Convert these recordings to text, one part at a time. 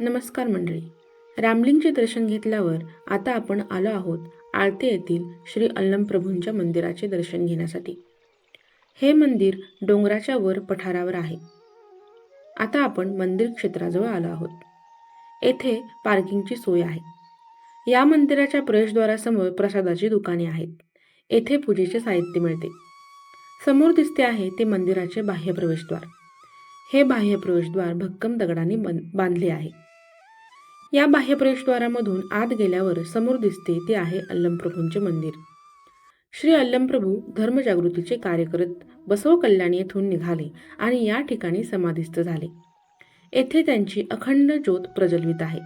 नमस्कार मंडळी. रामलिंगचे दर्शन घेतल्यावर आता आपण आलो आहोत आळते येथील श्री अल्लम प्रभूंच्या मंदिराचे दर्शन घेण्यासाठी. हे मंदिर डोंगराच्या वर पठारावर आहे. आता आपण मंदिर क्षेत्राजवळ आलो आहोत. येथे पार्किंगची सोय आहे. या मंदिराच्या प्रवेशद्वारासमोर प्रसादाची दुकाने आहेत. येथे पूजेचे साहित्य मिळते. समोर दिसते आहे ते मंदिराचे बाह्य प्रवेशद्वार. हे बाह्य प्रवेशद्वार भक्कम दगडाने बन बांधले आहे. या बाह्य प्रवेशद्वारामधून आत गेल्यावर समोर दिसते ते आहे अल्लमप्रभूंचे मंदिर. श्री अल्लमप्रभू धर्मजागृतीचे कार्य करत बसव कल्याण येथून निघाले आणि या ठिकाणी समाधिस्थ झाले. येथे त्यांची अखंड ज्योत प्रज्वलित आहे.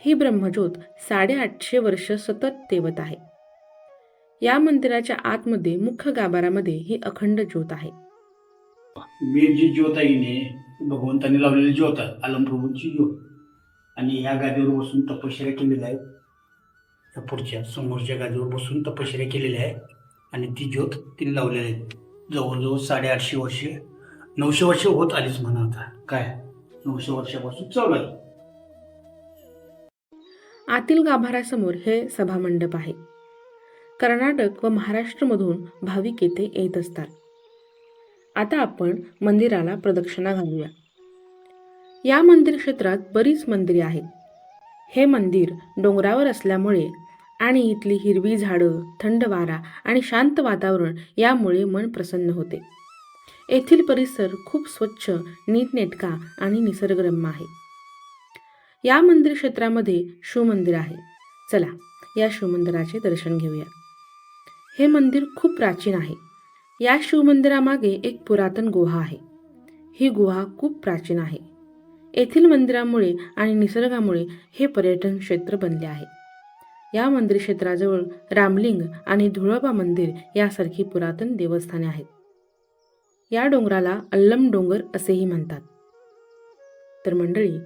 ही ब्रह्मज्योत साडेआठशे वर्ष सतत तेवत आहे. या मंदिराच्या आतमध्ये मुख्य गाभारामध्ये ही अखंड ज्योत आहे. मी जी ज्योत आहे ने भगवंतांनी लावलेली ज्योत आहे अलमप्रभूंची ज्योत. आणि ह्या गादीवर बसून तपश्चर्या केलेल्या आहेत. या पुढच्या समोरच्या गादीवर बसून तपश्चर्या केलेल्या आहे आणि ती ज्योत तिने लावलेली आहे जवळजवळ साडेआठशे वर्षे नऊशे वर्ष होत आलीच म्हणा आता. काय? नऊशे वर्षापासून चालू आहे. आतील गाभारासमोर हे सभामंडप आहे. कर्नाटक व महाराष्ट्रमधून भाविक येथे येत असतात. आता आपण मंदिराला प्रदक्षिणा घालूया. या मंदिर क्षेत्रात बरीच मंदिरे आहेत. हे मंदिर डोंगरावर असल्यामुळे आणि इथली हिरवी झाडं थंड वारा आणि शांत वातावरण यामुळे मन प्रसन्न होते. येथील परिसर खूप स्वच्छ नीटनेटका आणि निसर्गरम्य आहे. या मंदिर क्षेत्रामध्ये शिवमंदिर आहे. चला या शिवमंदिराचे दर्शन घेऊया. हे मंदिर खूप प्राचीन आहे. या शिवमंदिरामागे एक पुरातन गुहा आहे. ही गुहा खूप प्राचीन आहे. येथील मंदिरामुळे आणि निसर्गामुळे हे पर्यटन क्षेत्र बनले आहे. या मंदिर क्षेत्राजवळ रामलिंग आणि धुळबा मंदिर यासारखी पुरातन देवस्थाने आहेत. या डोंगराला अल्लम डोंगर असेही म्हणतात. तर मंडळी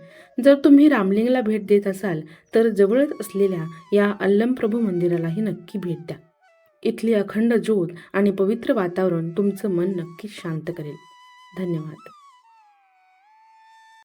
जर तुम्ही रामलिंगला भेट देत असाल तर जवळच असलेल्या या अल्लम प्रभू मंदिरालाही नक्की भेट द्या. इथली अखंड ज्योत आणि पवित्र वातावरण तुमचं मन नक्कीच शांत करेल. धन्यवाद.